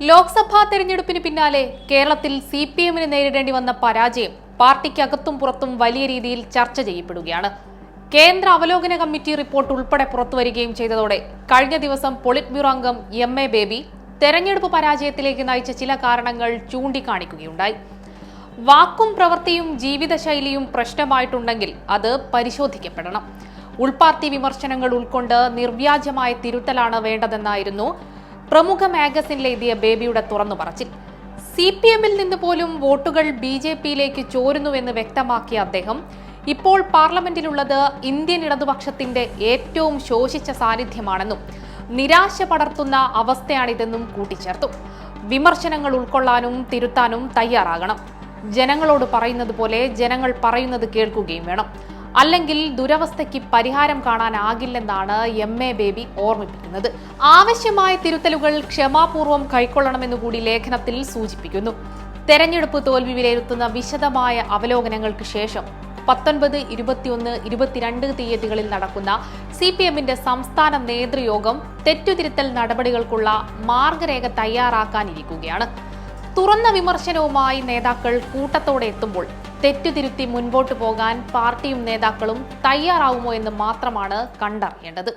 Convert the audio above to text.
ലോക്സഭാ തെരഞ്ഞെടുപ്പിന് പിന്നാലെ കേരളത്തിൽ സി പി എമ്മിന് നേരിടേണ്ടി വന്ന പരാജയം പാർട്ടിക്കകത്തും പുറത്തും വലിയ രീതിയിൽ ചർച്ച ചെയ്യപ്പെടുകയാണ്. കേന്ദ്ര അവലോകന കമ്മിറ്റി റിപ്പോർട്ട് ഉൾപ്പെടെ പുറത്തുവരികയും ചെയ്തതോടെ കഴിഞ്ഞ ദിവസം പൊളിറ്റ് ബ്യൂറോ അംഗം എം എ ബേബി തെരഞ്ഞെടുപ്പ് പരാജയത്തിലേക്ക് നയിച്ച ചില കാരണങ്ങൾ ചൂണ്ടിക്കാണിക്കുകയുണ്ടായി. വാക്കും പ്രവൃത്തിയും ജീവിതശൈലിയും പ്രശ്നമായിട്ടുണ്ടെങ്കിൽ അത് പരിശോധിക്കപ്പെടണം. ഉൾപാർട്ടി വിമർശനങ്ങൾ ഉൾക്കൊണ്ട് നിർവ്യാജമായ തിരുത്തലാണ് വേണ്ടതെന്നായിരുന്നു പ്രമുഖ മാഗസിനിലെത്തിയ ബേബിയുടെ തുറന്നു പറച്ചിൽ. സി പി എമ്മിൽ നിന്ന് പോലും വോട്ടുകൾ ബി ജെ പിയിലേക്ക് ചോരുന്നുവെന്ന് വ്യക്തമാക്കിയ അദ്ദേഹം ഇപ്പോൾ പാർലമെന്റിലുള്ളത് ഇന്ത്യൻ ഇടതുപക്ഷത്തിന്റെ ഏറ്റവും ശോഷിച്ച സാന്നിധ്യമാണെന്നും നിരാശ പടർത്തുന്ന അവസ്ഥയാണിതെന്നും കൂട്ടിച്ചേർത്തു. വിമർശനങ്ങൾ ഉൾക്കൊള്ളാനും തിരുത്താനും തയ്യാറാകണം. ജനങ്ങളോട് പറയുന്നത് പോലെ ജനങ്ങൾ പറയുന്നത് കേൾക്കുകയും വേണം. അല്ലെങ്കിൽ ദുരവസ്ഥയ്ക്ക് പരിഹാരം കാണാനാകില്ലെന്നാണ് എം എ ബേബി ഓർമ്മിപ്പിക്കുന്നത്. ആവശ്യമായ തിരുത്തലുകൾ ക്ഷമാപൂർവം കൈക്കൊള്ളണമെന്ന് കൂടി ലേഖനത്തിൽ സൂചിപ്പിക്കുന്നു. തെരഞ്ഞെടുപ്പ് തോൽവി വിലയിരുത്തുന്ന വിശദമായ അവലോകനങ്ങൾക്ക് ശേഷം പത്തൊൻപത് ഇരുപത്തിയൊന്ന് ഇരുപത്തിരണ്ട് തീയതികളിൽ നടക്കുന്ന സി പി എമ്മിന്റെ സംസ്ഥാന നേതൃയോഗം തെറ്റുതിരുത്തൽ നടപടികൾക്കുള്ള മാർഗരേഖ തയ്യാറാക്കാനിരിക്കുകയാണ്. തുറന്ന വിമർശനവുമായി നേതാക്കൾ കൂട്ടത്തോടെ എത്തുമ്പോൾ തെറ്റുതിരുത്തി മുൻപോട്ട് പോകാൻ പാർട്ടിയും നേതാക്കളും തയ്യാറാവുമോ എന്ന് മാത്രമാണ് കണ്ടറിയേണ്ടത്.